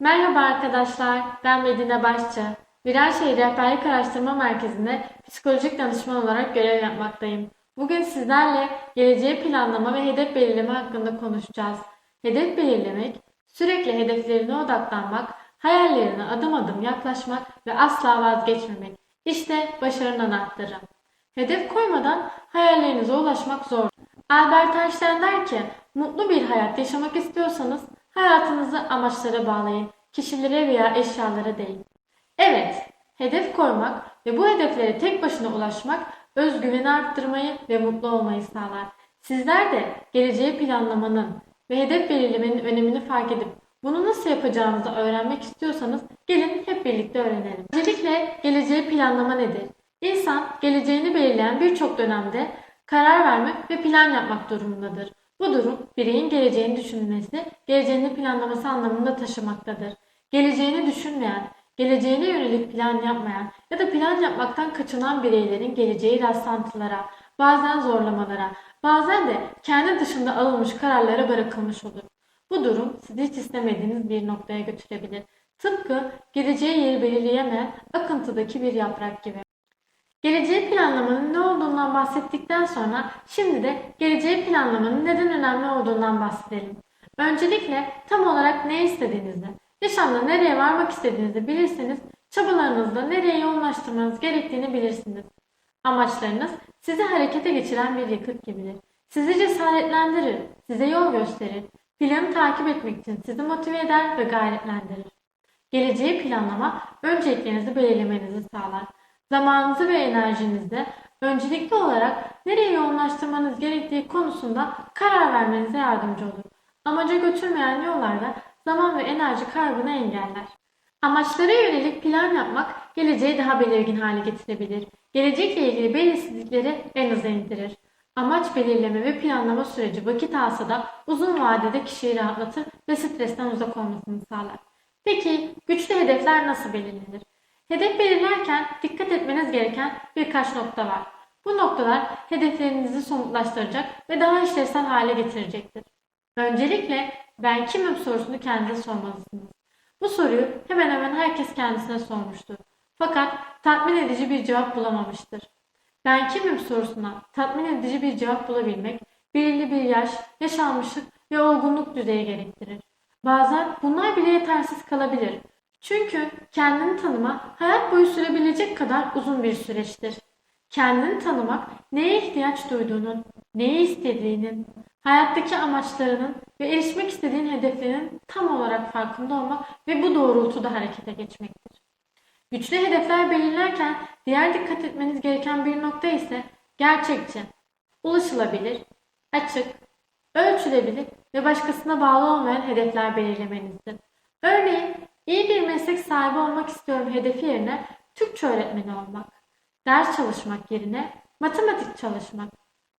Merhaba arkadaşlar, ben Medine Başçı. Viranşehir Rehberlik Araştırma Merkezi'nde psikolojik danışman olarak görev yapmaktayım. Bugün sizlerle geleceği planlama ve hedef belirleme hakkında konuşacağız. Hedef belirlemek, sürekli hedeflerine odaklanmak, hayallerine adım adım yaklaşmak ve asla vazgeçmemek. İşte başarının anahtarı. Hedef koymadan hayallerinize ulaşmak zor. Albert Einstein der ki, mutlu bir hayat yaşamak istiyorsanız hayatınızı amaçlara bağlayın, kişilere veya eşyalara değil. Evet, hedef koymak ve bu hedeflere tek başına ulaşmak özgüveni arttırmayı ve mutlu olmayı sağlar. Sizler de geleceği planlamanın ve hedef belirlemenin önemini fark edip bunu nasıl yapacağınızı öğrenmek istiyorsanız gelin hep birlikte öğrenelim. Öncelikle geleceği planlama nedir? İnsan geleceğini belirleyen birçok dönemde karar vermek ve plan yapmak durumundadır. Bu durum bireyin geleceğini düşünmesi, geleceğini planlaması anlamında taşımaktadır. Geleceğini düşünmeyen, geleceğine yönelik plan yapmayan ya da plan yapmaktan kaçınan bireylerin geleceği rastlantılara, bazen zorlamalara, bazen de kendi dışında alınmış kararlara bırakılmış olur. Bu durum sizi hiç istemediğiniz bir noktaya götürebilir. Tıpkı geleceği yeri belirleyemeyen akıntıdaki bir yaprak gibi. Geleceği planlamanın ne olduğundan bahsettikten sonra şimdi de geleceği planlamanın neden önemli olduğundan bahsedelim. Öncelikle tam olarak ne istediğinizi, yaşamda nereye varmak istediğinizi bilirseniz çabalarınızda nereye yoğunlaştırmanız gerektiğini bilirsiniz. Amaçlarınız sizi harekete geçiren bir yakıt gibidir. Sizi cesaretlendirir, size yol gösterir. Planı takip etmek için sizi motive eder ve gayretlendirir. Geleceği planlama önceliklerinizi belirlemenizi sağlar. Zamanınızı ve enerjinizi öncelikli olarak nereye yoğunlaştırmanız gerektiği konusunda karar vermenize yardımcı olur. Amaca götürmeyen yollarda zaman ve enerji kaybını engeller. Amaçlara yönelik plan yapmak geleceği daha belirgin hale getirebilir. Gelecekle ilgili belirsizlikleri en aza indirir. Amaç belirleme ve planlama süreci vakit alsa da uzun vadede kişiyi rahatlatır ve stresten uzak olmasını sağlar. Peki güçlü hedefler nasıl belirlenir? Hedef belirlerken dikkat etmeniz gereken birkaç nokta var. Bu noktalar hedeflerinizi somutlaştıracak ve daha işlevsel hale getirecektir. Öncelikle ben kimim sorusunu kendinize sormalısınız. Bu soruyu hemen hemen herkes kendisine sormuştur. Fakat tatmin edici bir cevap bulamamıştır. Ben kimim sorusuna tatmin edici bir cevap bulabilmek belirli bir yaş, yaş almışlık ve olgunluk düzeyi gerektirir. Bazen bunlar bile yetersiz kalabilir. Çünkü kendini tanıma hayat boyu sürebilecek kadar uzun bir süreçtir. Kendini tanımak neye ihtiyaç duyduğunun, neyi istediğinin, hayattaki amaçlarının ve erişmek istediğin hedeflerin tam olarak farkında olmak ve bu doğrultuda harekete geçmektir. Güçlü hedefler belirlerken diğer dikkat etmeniz gereken bir nokta ise gerçekçi, ulaşılabilir, açık, ölçülebilir ve başkasına bağlı olmayan hedefler belirlemenizdir. Örneğin iyi bir meslek sahibi olmak istiyorum hedefi yerine Türkçe öğretmeni olmak, ders çalışmak yerine matematik çalışmak,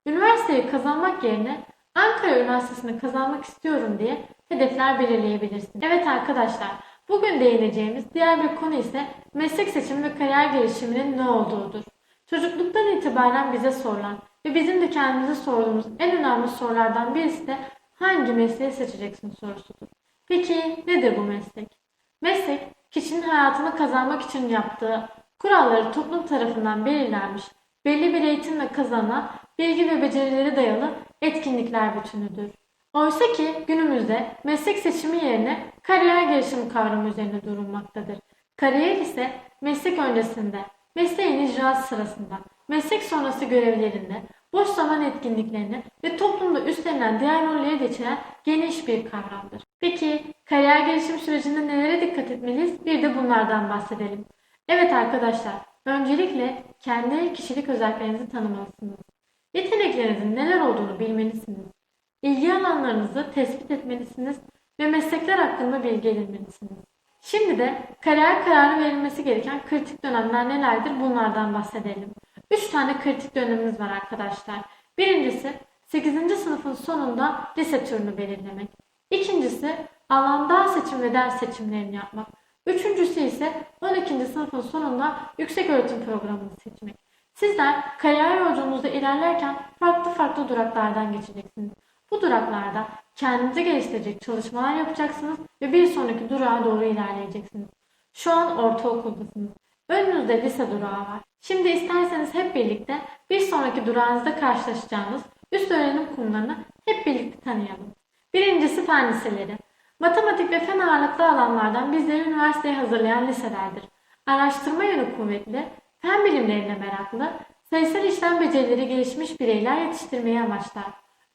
üniversiteyi kazanmak yerine Ankara Üniversitesi'ni kazanmak istiyorum diye hedefler belirleyebilirsiniz. Evet arkadaşlar, bugün değineceğimiz diğer bir konu ise meslek seçimi ve kariyer gelişiminin ne olduğudur. Çocukluktan itibaren bize sorulan ve bizim de kendimize sorduğumuz en önemli sorulardan birisi de hangi mesleği seçeceksin sorusudur. Peki nedir bu meslek? Meslek, kişinin hayatını kazanmak için yaptığı, kuralları toplum tarafından belirlenmiş, belli bir eğitimle kazanan, bilgi ve becerileri dayalı etkinlikler bütünüdür. Oysa ki günümüzde meslek seçimi yerine kariyer gelişimi kavramı üzerine durulmaktadır. Kariyer ise meslek öncesinde, mesleğin icraatı sırasında, meslek sonrası görevlerinde, boş zaman etkinliklerini ve toplumda üstlenilen diğer rolleri geçiren geniş bir kavramdır. Peki kariyer gelişim sürecinde nelere dikkat etmeliyiz? Bir de bunlardan bahsedelim. Evet arkadaşlar, öncelikle kendi kişilik özelliklerinizi tanımalısınız. Yeteneklerinizin neler olduğunu bilmelisiniz. İlgi alanlarınızı tespit etmelisiniz ve meslekler hakkında bilgi edinmelisiniz. Şimdi de kariyer kararı verilmesi gereken kritik dönemler nelerdir bunlardan bahsedelim. 3 tane kritik dönemimiz var arkadaşlar. Birincisi 8. sınıfın sonunda lise türünü belirlemek. İkincisi alanda seçim ve ders seçimlerini yapmak. Üçüncüsü ise 12. sınıfın sonunda yüksek öğretim programını seçmek. Sizler kariyer yolculuğunuzda ilerlerken farklı farklı duraklardan geçeceksiniz. Bu duraklarda kendinizi geliştirecek çalışmalar yapacaksınız ve bir sonraki durağa doğru ilerleyeceksiniz. Şu an ortaokuldasınız. Önünüzde lise durağı var. Şimdi isterseniz hep birlikte bir sonraki durağınızda karşılaşacağınız üst öğrenim kurumlarını hep birlikte tanıyalım. Birincisi fen liseleri. Matematik ve fen ağırlıklı alanlardan bizleri üniversiteye hazırlayan liselerdir. Araştırma yönü kuvvetli, fen bilimlerine meraklı, sayısal işlem becerileri gelişmiş bireyler yetiştirmeyi amaçlar.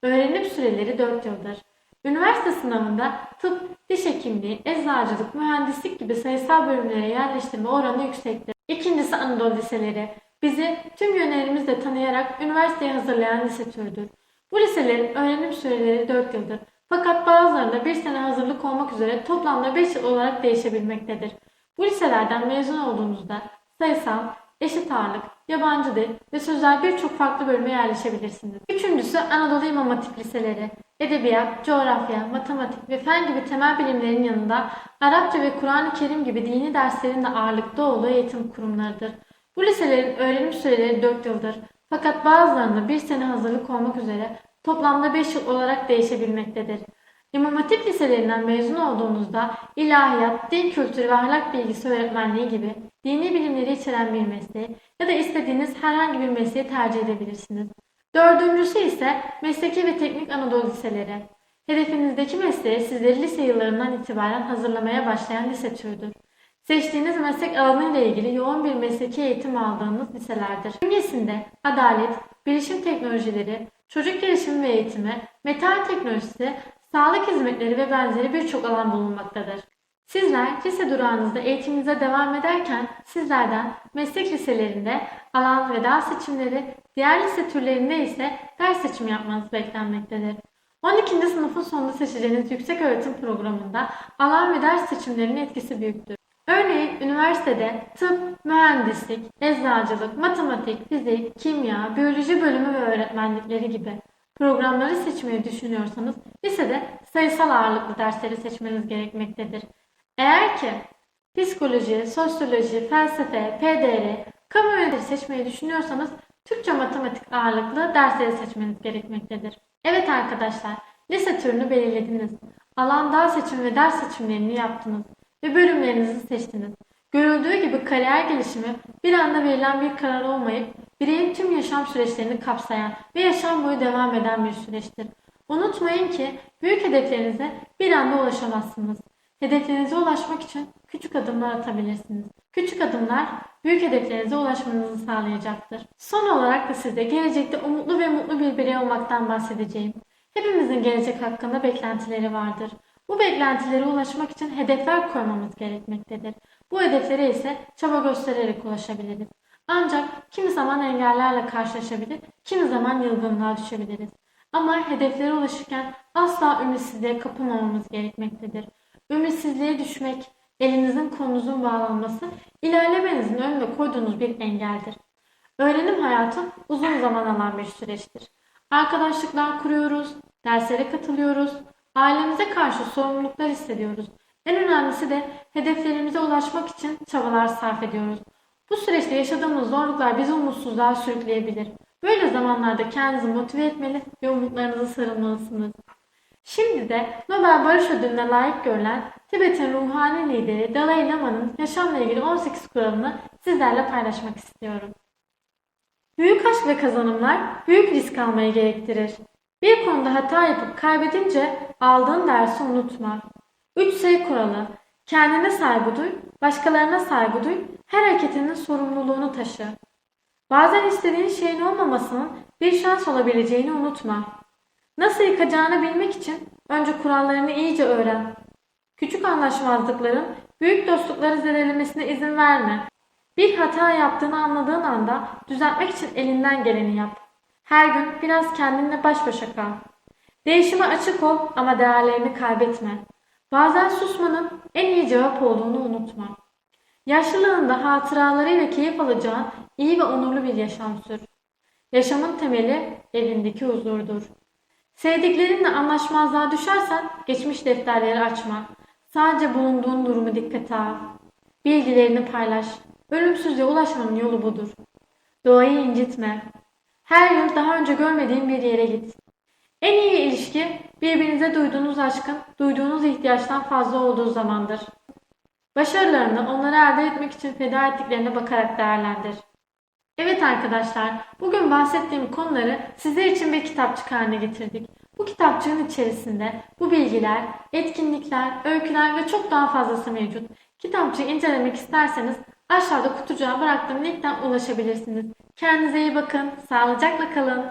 Öğrenim süreleri 4 yıldır. Üniversite sınavında tıp, diş hekimliği, eczacılık, mühendislik gibi sayısal bölümlere yerleştirme oranı yüksektir. İkincisi Anadolu liseleri. Bizi tüm yönlerimizle tanıyarak üniversiteye hazırlayan lise türüdür. Bu liselerin öğrenim süreleri 4 yıldır. Fakat bazılarında bir sene hazırlık olmak üzere toplamda 5 yıl olarak değişebilmektedir. Bu liselerden mezun olduğunuzda sayısal, eşit ağırlık, yabancı dil ve sözel birçok farklı bölüme yerleşebilirsiniz. Üçüncüsü Anadolu İmam Hatip Liseleri. Edebiyat, coğrafya, matematik ve fen gibi temel bilimlerin yanında Arapça ve Kur'an-ı Kerim gibi dini derslerin de ağırlıkta olduğu eğitim kurumlarıdır. Bu liselerin öğrenim süreleri 4 yıldır. Fakat bazılarında bir sene hazırlık olmak üzere toplamda 5 yıl olarak değişebilmektedir. İmam Hatip liselerinden mezun olduğunuzda ilahiyat, din kültürü ve ahlak bilgisi öğretmenliği gibi dini bilimleri içeren bir mesleği ya da istediğiniz herhangi bir mesleği tercih edebilirsiniz. Dördüncüsü ise mesleki ve teknik Anadolu liseleri. Hedefinizdeki mesleğe sizleri lise yıllarından itibaren hazırlamaya başlayan lise türüdür. Seçtiğiniz meslek alanıyla ilgili yoğun bir mesleki eğitim aldığınız liselerdir. Bünyesinde adalet, bilişim teknolojileri, çocuk gelişimi ve eğitimi, metal teknolojisi, sağlık hizmetleri ve benzeri birçok alan bulunmaktadır. Sizler lise durağınızda eğitiminize devam ederken sizlerden meslek liselerinde alan ve ders seçimleri, diğer lise türlerinde ise ders seçimi yapmanız beklenmektedir. 12. sınıfın sonunda seçeceğiniz yüksek öğretim programında alan ve ders seçimlerinin etkisi büyüktür. Örneğin üniversitede tıp, mühendislik, eczacılık, matematik, fizik, kimya, biyoloji bölümü ve öğretmenlikleri gibi programları seçmeyi düşünüyorsanız lisede sayısal ağırlıklı dersleri seçmeniz gerekmektedir. Eğer ki psikoloji, sosyoloji, felsefe, PDR, kamu yönetimi seçmeyi düşünüyorsanız Türkçe matematik ağırlıklı dersleri seçmeniz gerekmektedir. Evet arkadaşlar, lise türünü belirlediniz. Alan dal seçimi ve ders seçimlerini yaptınız ve bölümlerinizi seçtiniz. Görüldüğü gibi kariyer gelişimi bir anda verilen bir karar olmayıp bireyin tüm yaşam süreçlerini kapsayan ve yaşam boyu devam eden bir süreçtir. Unutmayın ki büyük hedeflerinize bir anda ulaşamazsınız. Hedeflerinize ulaşmak için küçük adımlar atabilirsiniz. Küçük adımlar büyük hedeflerinize ulaşmanızı sağlayacaktır. Son olarak da size gelecekte umutlu ve mutlu bir birey olmaktan bahsedeceğim. Hepimizin gelecek hakkında beklentileri vardır. Bu beklentilere ulaşmak için hedefler koymamız gerekmektedir. Bu hedeflere ise çaba göstererek ulaşabiliriz. Ancak kimi zaman engellerle karşılaşabilir, kimi zaman yılgınlığa düşebiliriz. Ama hedeflere ulaşırken asla ümitsizliğe kapılmamamız gerekmektedir. Ümitsizliğe düşmek, elinizin kolunuzun bağlanması ilerlemenizin önüne koyduğunuz bir engeldir. Öğrenim hayatı uzun zaman alan bir süreçtir. Arkadaşlıklar kuruyoruz, derslere katılıyoruz, ailemize karşı sorumluluklar hissediyoruz. En önemlisi de hedeflerimize ulaşmak için çabalar sarf ediyoruz. Bu süreçte yaşadığımız zorluklar bizi umutsuzluğa sürükleyebilir. Böyle zamanlarda kendinizi motive etmeli ve umutlarınızı sarılmalısınız. Şimdi de Nobel Barış Ödülü'ne layık görülen Tibet'in ruhani lideri Dalai Lama'nın yaşamla ilgili 18 kuralını sizlerle paylaşmak istiyorum. Büyük aşk ve kazanımlar büyük risk almayı gerektirir. Bir konuda hata yapıp kaybedince aldığın dersi unutma. 3S kuralı. Kendine saygı duy, başkalarına saygı duy, her hareketinin sorumluluğunu taşı. Bazen istediğin şeyin olmamasının bir şans olabileceğini unutma. Nasıl yıkacağını bilmek için önce kurallarını iyice öğren. Küçük anlaşmazlıkların büyük dostlukları zedelemesine izin verme. Bir hata yaptığını anladığın anda düzeltmek için elinden geleni yap. Her gün biraz kendinle baş başa kal. Değişime açık ol ama değerlerini kaybetme. Bazen susmanın en iyi cevap olduğunu unutma. Yaşlılığında hatıralarıyla keyif alacağın iyi ve onurlu bir yaşam sür. Yaşamın temeli evindeki huzurdur. Sevdiklerinle anlaşmazlığa düşersen geçmiş defterleri açma. Sadece bulunduğun durumu dikkate al. Bilgilerini paylaş. Ölümsüzlüğe ulaşmanın yolu budur. Doğayı incitme. Her yıl daha önce görmediğin bir yere git. En iyi ilişki birbirinize duyduğunuz aşkın, duyduğunuz ihtiyaçtan fazla olduğu zamandır. Başarılarını onları elde etmek için feda ettiklerine bakarak değerlendir. Evet arkadaşlar, bugün bahsettiğim konuları sizler için bir kitapçık haline getirdik. Bu kitapçığın içerisinde bu bilgiler, etkinlikler, öyküler ve çok daha fazlası mevcut. Kitapçığı incelemek isterseniz aşağıda kutucuğa bıraktığım linkten ulaşabilirsiniz. Kendinize iyi bakın, sağlıcakla kalın.